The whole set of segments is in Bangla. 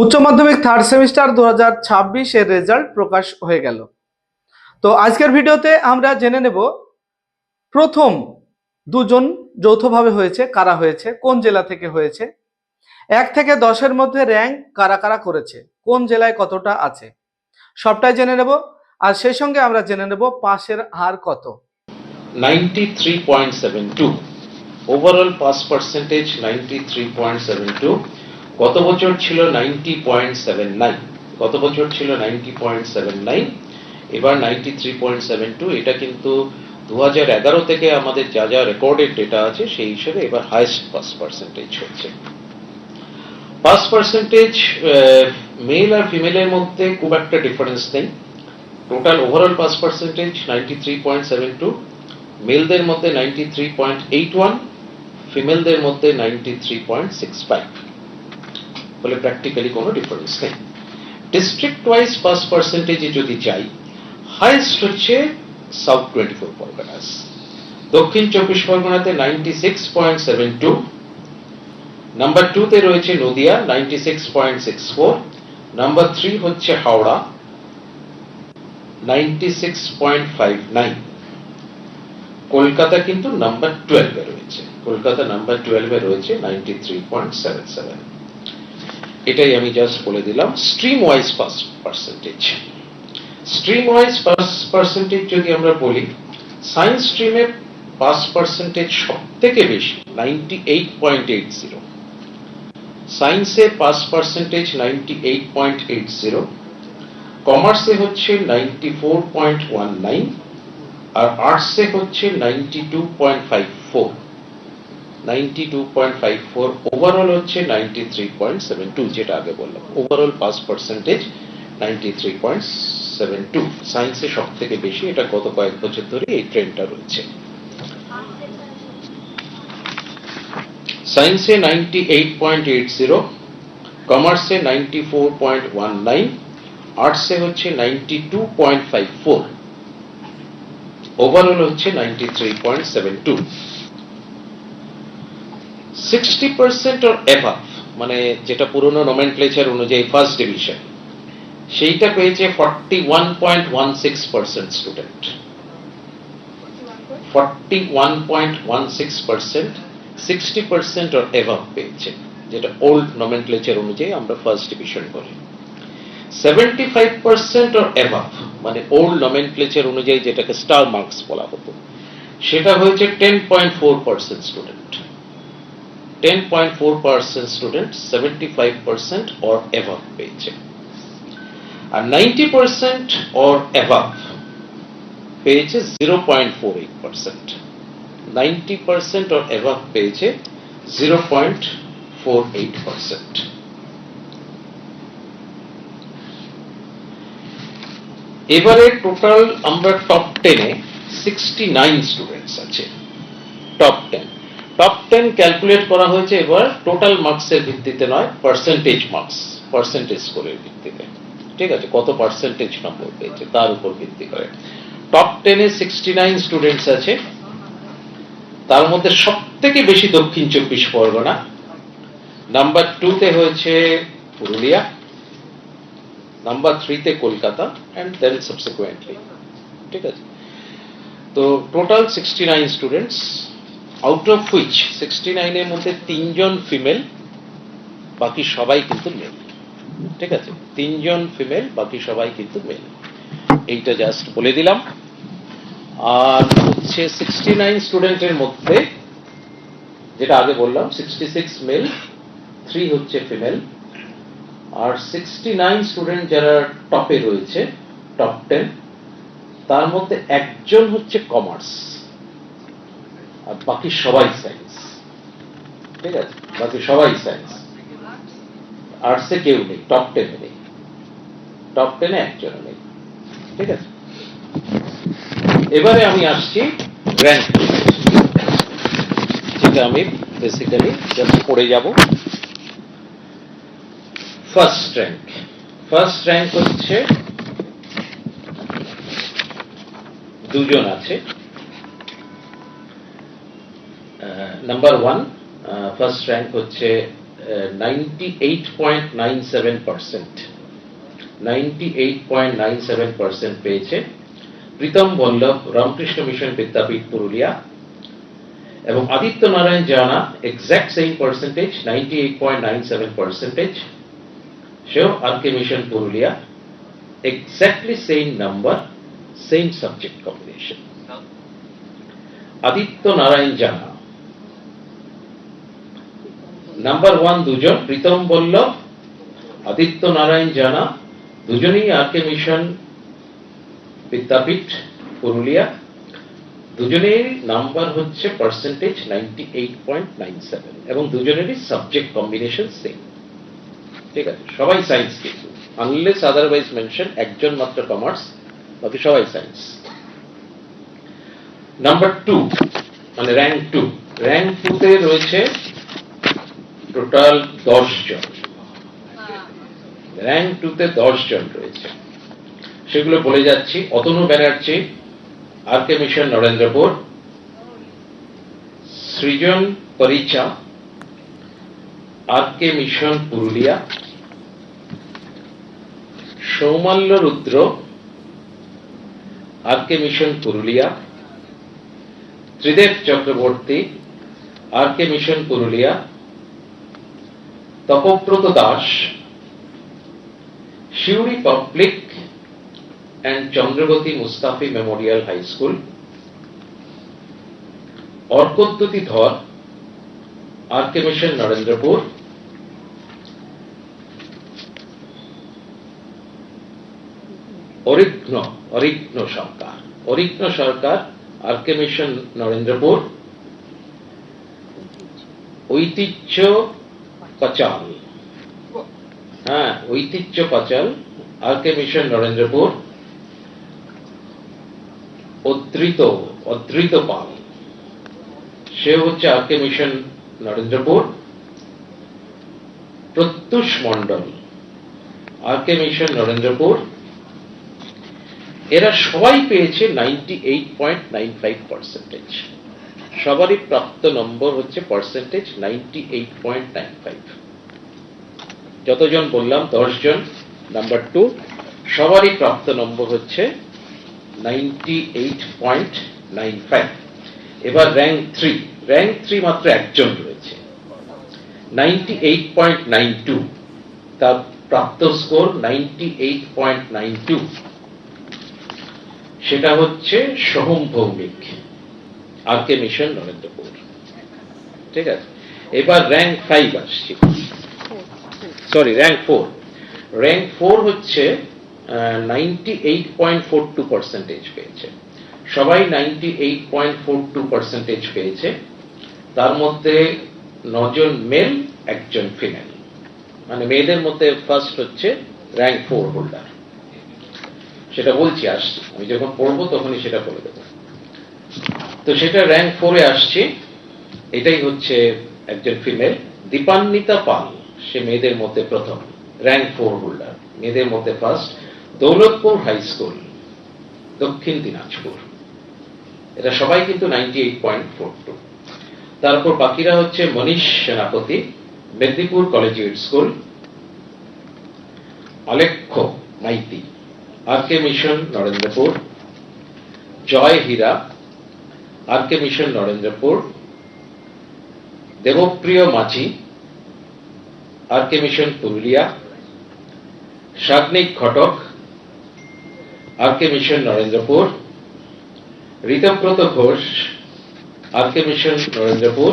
উচ্চ মাধ্যমিক থার্ড সেমিস্টার দু হাজার এর রেজাল্ট প্রকাশ হয়ে গেল। তো আজকের ভিডিওতে আমরা জেনে নেব প্রথম দুজন যৌথভাবে হয়েছে, কারা হয়েছে, কোন জেলা থেকে হয়েছে, এক থেকে দশের মধ্যে র্যাঙ্ক কারা কারা করেছে, কোন জেলায় কতটা আছে, সবটাই জেনে নেব। আর সেই সঙ্গে আমরা জেনে নেব পাশের হার কত। 93.72 ওভারঅল পাস পার্সেন্টেজ 93.72 গত বছর ছিল 90.79 গত বছর ছিল 90.79 এবার 93.72 এটা কিন্তু 2011 থেকে আমাদের যা যা রেকর্ডেড ডেটা আছে, সেই হিসেবে এবার হাইস্ট পাস পার্সেন্টেজ হচ্ছে। পাস পার্সেন্টেজ মেল আর ফিমেলের মধ্যে খুব একটা ডিফারেন্স নেই। টোটাল ওভারঅল পাস পার্সেন্টেজ 93.72 মেলদের মধ্যে 93.81 ফিমেলদের মধ্যে 93.65 বলে প্র্যাকটিক্যালি কোনো ডিফারেন্স নেই। ডিস্ট্রিক্ট ওয়াইজ পাস পার্সেন্টেজে যদি যাই হাইয়েস্ট হচ্ছে সাউথ টোয়েন্টি ফোর পরগনাস দক্ষিণ চব্বিশ পরগনাতে ninety six point seven two number টুতে রয়েছে Nadia ninety six point six four number three হচ্ছে Howrah ninety six point five nine Kolkata কিন্তু নাম্বার টুয়েলভে রয়েছে। কলকাতা নাম্বার টুয়েলভে রয়েছে ninety three point seven seven এটাই আমি জাস্ট বলে দিলাম stream wise percentage stream wise percentage যদি আমরা বলি সায়েন্স স্ট্রিমে পাস পার্সেন্টেজ সব থেকে বেশি ninety eight point eight zero সায়েন্সে pass percentage ninety eight point eight zero কমার্সে হচ্ছে ninety four point one nine আর আর্টসে হচ্ছে ninety two point five four ninety two point five four overall হচ্ছে ninety three point seven two যেটা আগে বললাম। Overall pass percentage ninety three point seven two সায়েন্সে সব থেকে বেশি, এটা গত কয়েক বছর ধরে এই ট্রেন্ডটা রয়েছে। সায়েন্সে ninety eight point eight zero কমার্সে ninety four point one nine আর্টসে হচ্ছে ninety two point five four overall হচ্ছে ninety three point seven two sixty percent or above মানে যেটা পুরনো নোমেনক্লেচার অনুযায়ী ফার্স্ট ডিভিশন সেইটা পেয়েছে forty one point one six percent student forty one point one six percent sixty percent or above পেয়েছে, যেটা ওল্ড নোমেনক্লেচার অনুযায়ী আমরা ফার্স্ট ডিভিশন বলি seventy five percent or above মানে ওল্ড নোমেনক্লেচার অনুযায়ী যেটাকে স্টার মার্কস বলা হতো, সেটা হয়েছে ten point four percent student ten point four percent student seventy five percent or above পেয়েছে। আর নাইনটি পার্সেন্ট অর অ্যাভাভ পেয়েছে zero point four eight percent ninety percent or above পেয়েছে zero point four eight percent এবারে টোটাল আমরা টপ টেনে সিক্সটি নাইন স্টুডেন্টস আছে। Top ten top ten calculate করা হয়েছে এবার টোটাল মার্কসের ভিত্তিতে নয় পার্সেন্টেজ মার্কস পার্সেন্টেজ স্কোরের ভিত্তিতে। ঠিক আছে, কত পার্সেন্টেজ নম্বর পেয়েছে, তার উপর ভিত্তি করে। টপ টেনে সিক্সটি নাইন স্টুডেন্টস আছে। তার মধ্যে সব থেকে বেশি দক্ষিণ চব্বিশ পরগনা। নাম্বার টুতে হয়েছে পুরুলিয়া। নাম্বার থ্রিতে কলকাতা অ্যান্ড দেন সাবসিকুয়েন্টলি ঠিক আছে? তো total sixty nine students out of which sixty নাইনের মধ্যে তিনজন ফিমেল বাকি সবাই কিন্তু মেল ঠিক আছে? তিনজন ফিমেল বাকি সবাই কিন্তু মেল এইটা জাস্ট বলে দিলাম। আর হচ্ছে সিক্সটি নাইন স্টুডেন্টের মধ্যে, যেটা আগে বললাম সিক্সটি সিক্স মেল থ্রি হচ্ছে ফিমেল আর সিক্সটি নাইন স্টুডেন্ট যারা টপে রয়েছে টপ টেন তার মধ্যে একজন হচ্ছে কমার্স আর বাকি সবাই সায়েন্স ঠিক আছে? বাকি সবাই সায়েন্স আর্টসে কেউ নেই টপ টেনে নেই। টপ টেনে একজন নেই। ঠিক আছে? এবারে আমি আসছি র্যাঙ্ক যেটা আমি বেসিক্যালি জাস্ট পড়ে যাব। ফার্স্ট র্যাঙ্ক ফার্স্ট র্যাঙ্ক হচ্ছে দুজন আছে। নাম্বার ওয়ান ফার্স্ট র্যাঙ্ক হচ্ছে ninety eight point nine seven percent ninety eight point nine seven percent পেয়েছে প্রীতম বল্লভ রামকৃষ্ণ মিশন বিদ্যাপীঠ পুরুলিয়া। এবং Aditya Narayan Jana exact same percentage ninety eight point nine seven percentage সেও R K mission Purulia. Exactly same number same subject combination Aditya Narayan Jana number one দুজন। প্রীতম বল্লভ আদিত্য নারায়ণ জানা। দুজনেই আর কে মিশন বিদ্যাপীঠ, পুরুলিয়া। দুজনের নাম্বার হচ্ছে পার্সেন্টেজ নাইনটি এবং দুজনেরই সাবজেক্ট কম্বিনেশন সেম ঠিক আছে? সবাই সায়েন্স কিন্তু আনলেস আদারওয়াইজ মেনশন একজন মাত্র কমার্স বাকি সবাই সায়েন্স নাম্বার টু মানে র্যাঙ্ক টু র্যাঙ্ক টুতে রয়েছে টোটাল দশ জন র্যাঙ্ক টুতে দশ জন রয়েছে। সেগুলো বলে যাচ্ছি। Atanu Banerjee R K mission Narendrapur, Srijan Paricha R K mission Purulia, Soumalya Rudra R K mission Purulia, Tridev Chakraborty R K mission Purulia Tapabrata Das Suri public and Chandrabati Mustafi memorial high school Arkadyuti Dhar R K mission Narendrapur Arighna Arighna Sarkar Arighna Sarkar R K mission Narendrapur Aitihya Pachal হ্যাঁ ঐতিহ্য পাচাল আর কে মিশন নরেন্দ্রপুর। অদ্রিত অদ্রিত পাল। সে হচ্ছে R K mission Narendrapur. Pratyush Mondal R K mission Narendrapur. এরা সবাই পেয়েছে ninety eight point nine five percentage সবারই প্রাপ্ত নম্বর হচ্ছে percentage ninety eight point nine five যতজন বললাম জন নাম্বার টু সবারই প্রাপ্ত নম্বর হচ্ছে নাইনটি এইট পয়েন্ট এবার র্যাঙ্ক থ্রি র্যাঙ্ক থ্রি মাত্র একজন রয়েছে। Ninety eight point nine two তার প্রাপ্ত score ninety eight point nine two সেটা হচ্ছে Soham Bhowmik. R K mission Narendrapur ঠিক আছে? এবার র্যাঙ্ক ফাইভ আসছে। Sorry rank four rank four হচ্ছে ninety eight point four two percentage পেয়েছে। সবাই ninety eight point four two percentage পেয়েছে। তার মধ্যে নজন মেল একজন ফিমেল মানে মেয়েদের মধ্যে ফার্স্ট হচ্ছে র্যাঙ্ক ফোর হোল্ডার সেটা বলছি, আসছি। আমি যখন পড়ব তখনই সেটা বলে দেবো। তো সেটা র্যাঙ্ক ফোরে আসছে। এটাই হচ্ছে একজন ফিমেল দীপান্বিতা পাল, সে মেয়েদের মধ্যে প্রথম র্যাঙ্ক ফোর হোল্ডার মেয়েদের মধ্যে ফার্স্ট দৌলতপুর হাই স্কুল দক্ষিণ দিনাজপুর। এটা সবাই কিন্তু ninety eight point four two তারপর বাকিরা হচ্ছে Manish Senapati, Medinipur collegiate school Alekhya, Maity R K mission, Narendrapur, Joy Hira R K mission Narendrapur, Debapriya Majhi R K mission Purulia, Sagnik Ghatak R K mission Narendrapur Ritabrata Ghosh R K mission Narendrapur,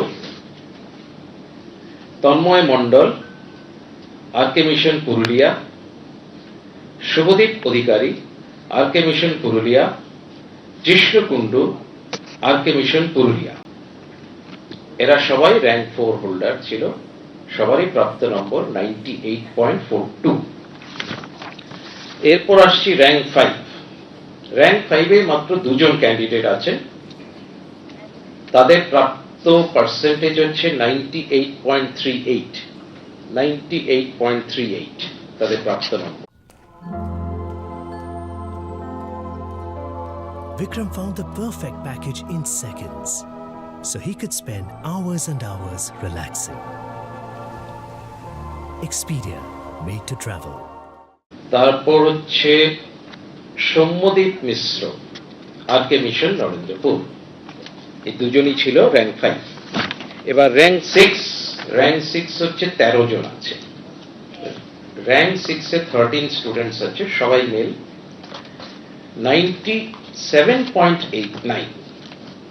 Tanmoy Mondal R K mission Purulia, Subhadip Adhikari R K mission Purulia Jishnu Kundu R K mission Purulia. এরা সবাই র্যাঙ্ক ফোর হোল্ডার ছিল, সবারই প্রাপ্ত নম্বর ninety eight point four two এরপর আসছি র্যাঙ্ক ফাইভ র্যাঙ্ক ফাইভে মাত্র দুজন ক্যান্ডিডেট আছেন। তাদের প্রাপ্ত পার্সেন্টেজ হচ্ছে ninety eight point three eight ninety eight point three eight তাদের প্রাপ্ত নম্বর। Vikram found the perfect package in seconds, so he could spend hours and hours relaxing. Expedia, made to travel. তারপর হচ্ছে সৌম্যদীপ মিশ্র আর মিশন নরেন্দ্রপুর এই দুজনই ছিল র্যাঙ্ক ফাইভ এবার র্যাঙ্ক সিক্স র্যাঙ্ক সিক্স হচ্ছে তেরো জন আছে র্যাঙ্ক সিক্সে থার্টিন স্টুডেন্টস আছে সবাই male ninety seven point eight nine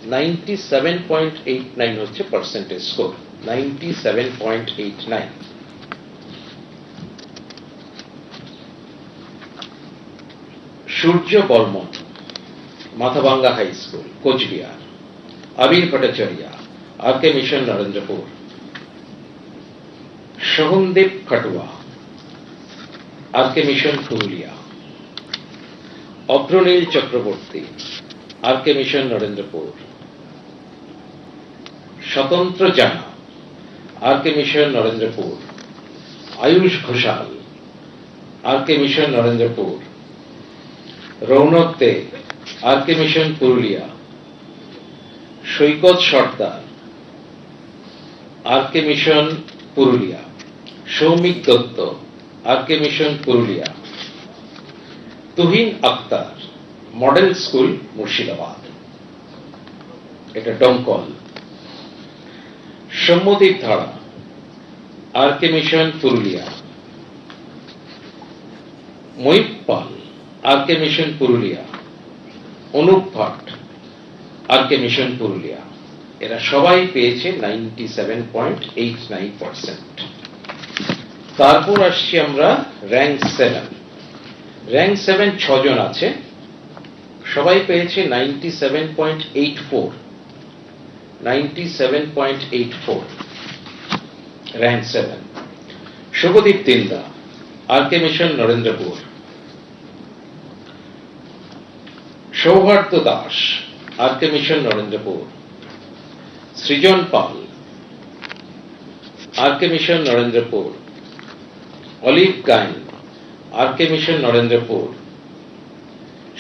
ninety seven point eight nine হচ্ছে percentage score ninety seven point eight nine Surya Barman, Mathabhanga high school Coochbehar. Abir Bhattacharya R K mission Narendrapur Sohandeep Khatua R K mission Purulia. Agranil Chakraborty, R K mission Narendrapur Swatantra Jana, R K mission Narendrapur Ayush Ghoshal, R K mission Narendrapur Rounak De, R K mission Purulia. Saikat Sardar, R K mission Purulia. Soumik Dutta, R K mission Purulia. Tuhin Akhtar, model school Murshidabad. এটা Domkal. Sammadip Dhara R K mission Purulia. Mayup Pal R mission Purulia. Anup Bhatt R K mission Purulia. এরা সবাই পেয়েছে ninety seven point eight nine percent. তারপর আসছি আমরা র্যাঙ্ক সেভেন র্যাঙ্ক সেভেন ছজন আছে। সবাই পেয়েছে ninety seven point eight four ninety seven point eight four rank seven Subhadip Dinda R K mission Narendrapur Sauhardya Das R K mission Narendrapur Srijan Pal R K mission Narendrapur Olive Gain R K mission Narendrapur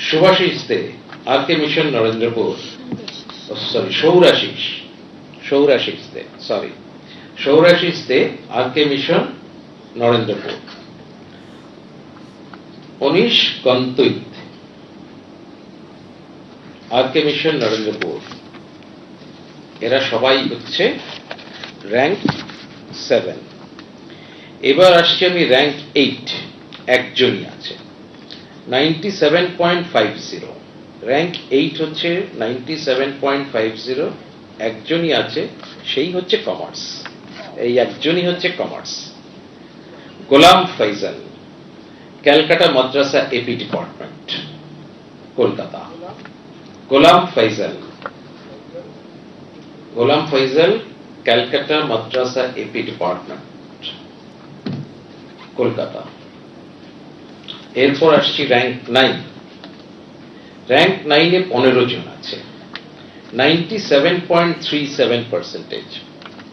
Subhashis De R K mission Narendrapur sorry Saurashis Saurashis sorry Saurashis De R K mission Narendrapur Anish Gantait R K mission Narendrapur এরা সবাই হচ্ছে র্যাঙ্ক সেভেন এবার আসছি আমি র্যাঙ্ক এইট একজনই আছে। নাইনটি র্যাঙ্ক এইট হচ্ছে নাইনটি একজনই আছে, সেই হচ্ছে কমার্স এই একজনই হচ্ছে commerce Golam Faizal, Calcutta Madrasa AP department Kolkata. Golam Faizal Golam Faizal, Calcutta Madrasa AP department Kolkata. এরপর আসছি র্যাঙ্ক নাইন র্যাঙ্ক নাইনে পনেরো জন আছে। Ninety seven point three seven percentage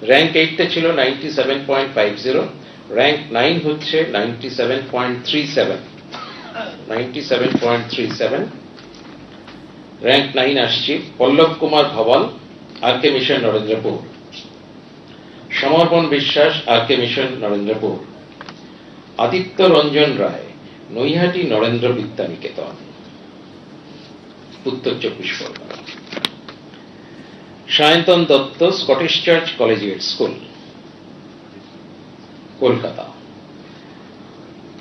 rank এইটটা ছিল ninety seven point five zero rank nine হচ্ছে ninety seven point three seven ninety seven point three seven rank nine আসছি পল্লব কুমার ভবন আর কে mission Narendrapur. Samarpan Biswas R K mission Narendrapur. Aditya Ranjan Roy. Naihati Narendra Vidya Niketan Uttar Chabbish Pargana. Sayantan Dutta Scottish church collegiate school. Kolkata.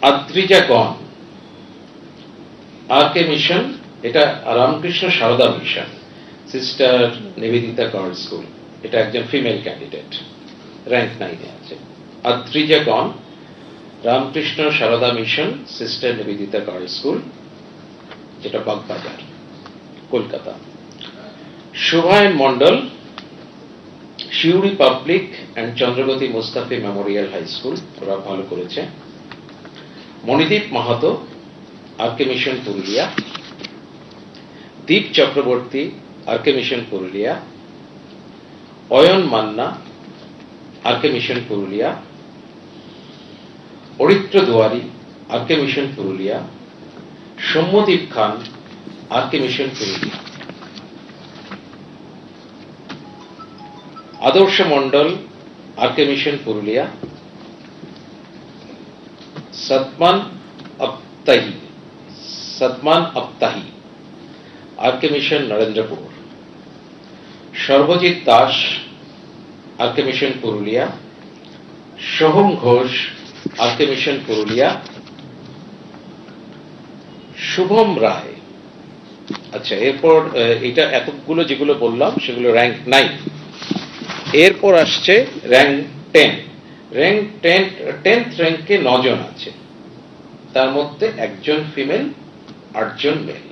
Adrija Gan R K mission, এটা Ramakrishna Sarada mission, sister Nivedita girl school. এটা একজন ফিমেল ক্যান্ডিডেট। র্যাঙ্ক নাইনে আছে। Adrija Gan Ramakrishna Sarada mission sister Nivedita girl school যেটা Bagbazar, Kolkata. Shubhayan Mondal Suri public and Chandragati Mustafi memorial high school ওরা ভালো করেছে। Manideep Mahato R K mission Purulia. Deep Chakraborty R K mission Purulia. Ayan Manna R K mission Purulia. Aritra Duari, R K mission Purulia Soumyadip Khan, R K mission Purulia. Adarsha Mondal R K mission Purulia. Sadman Aptahi Sadman Aptahi R K mission Narendrapur. Sarbajit Das, R K mission Purulia. Soham Ghosh R K mission Purulia. Shubham Roy. আচ্ছা এরপর এটা এতগুলো যেগুলো বললাম, সেগুলো র্যাঙ্ক নাইন এরপর আসছে rank ten rank ten tenth র্যাঙ্কে নজন আছে। তার মধ্যে একজন ফিমেল আটজন মেল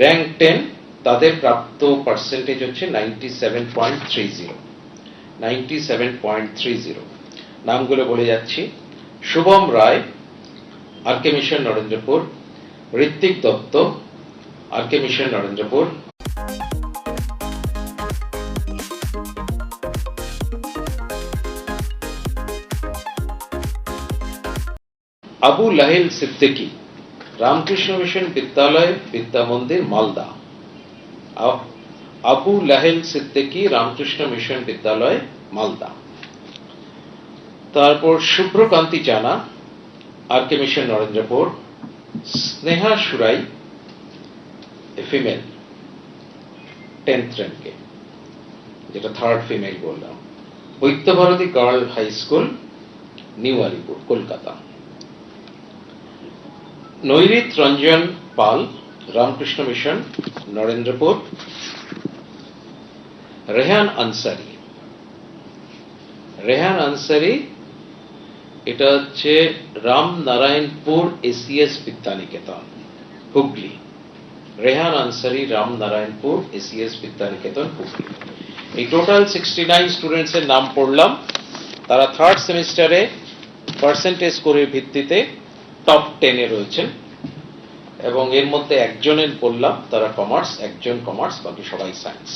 র্যাঙ্ক টেন তাদের প্রাপ্ত পার্সেন্টেজ হচ্ছে ninety seven point three zero ninety seven point three zero নামগুলো বলে যাচ্ছি। Shubham Roy R K mission Narendrapur, Ritwik Dutta R K mission Narendrapur. Abu Lahil Siddiqui, Ramakrishna mission Vidyalaya Vidya Mandir Malda Abu Lahel Siddiqui, Ramakrishna mission Vidyalaya, Malda. তারপর Shubhrakanti Jana R K mission Narendrapur, Sneha Surai, female, tenth র্যাঙ্কে, যেটা থার্ড ফিমেল বললাম। Baidyabharati girl high school, new Alipur, Kolkata. Nairit Ranjan Pal, Ramakrishna mission, Narendrapur. Rehan Ansari. Rehan Ansari এটা হচ্ছে রামনারায়ণপুর এসিএস বিদ্যানিকেতন, হুগলি। রেহান আনসারি, রামনারায়ণপুর এসিএস বিদ্যানিকেতন, হুগলি। এই টোটাল সিক্সটি নাইন স্টুডেন্টসের নাম পড়লাম। তারা থার্ড সেমিস্টারে পার্সেন্টেজ স্কোরের ভিত্তিতে টপ টেনে রয়েছেন। এবং এর মধ্যে একজনের বললাম তারা কমার্স একজন কমার্স বাকি সবাই সায়েন্স